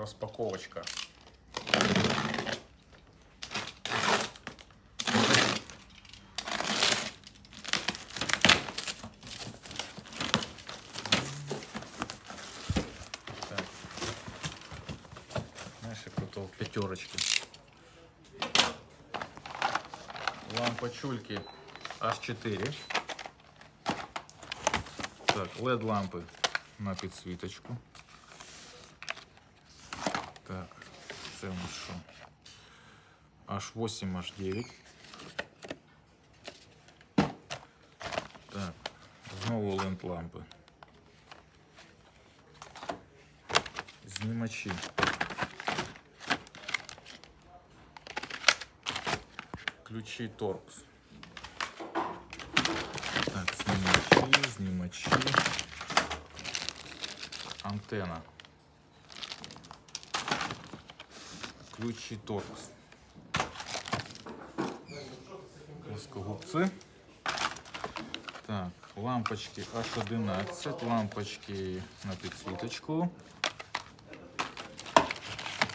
розпаковочка. Так. Знаешь, купил пятерочки. Лампочульки H4. Так, LED лампи на підсвіточку. Так, це у нас що? H8, H9. Так, знову лент лампи. Знімачі. Ключі торкс. Так, знімачі, знімачі. Антена. Ключі торкс. Плоскогубці. Так, лампочки H11, лампочки на підсвіточку.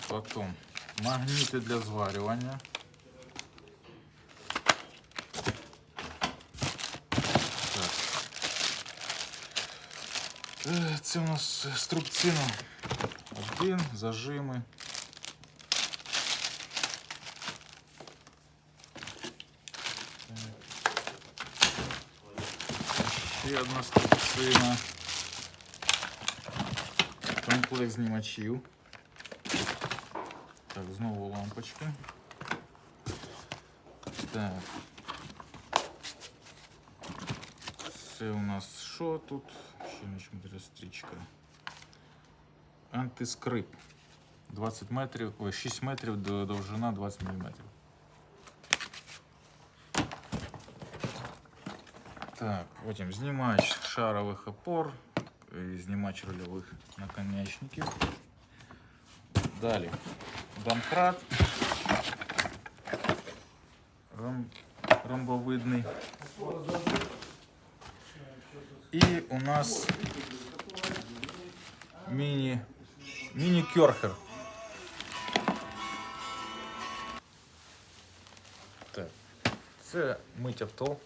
Потом магніти для зварювання. Так. Е, Це у нас струбцина. Один, зажими. Ще одна струбцина. Комплект знімачів. Так, знову лампочки. Так. Це у нас що тут? Ще не стрічка. Антискрип. 20 метрів, ой, 6 метрів до- довжина 20 мм. Так, потім знімач шарових опор, і знімач рульових наконечників. Далі домкрат. Ром, ромбовидний. І у нас міні, міні-кьорхер. Так, це мить авто,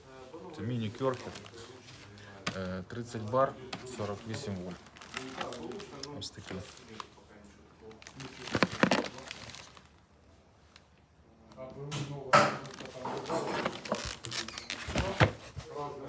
це міні-кьорхер. Е, 30 бар, 48 вольт. Ось такий.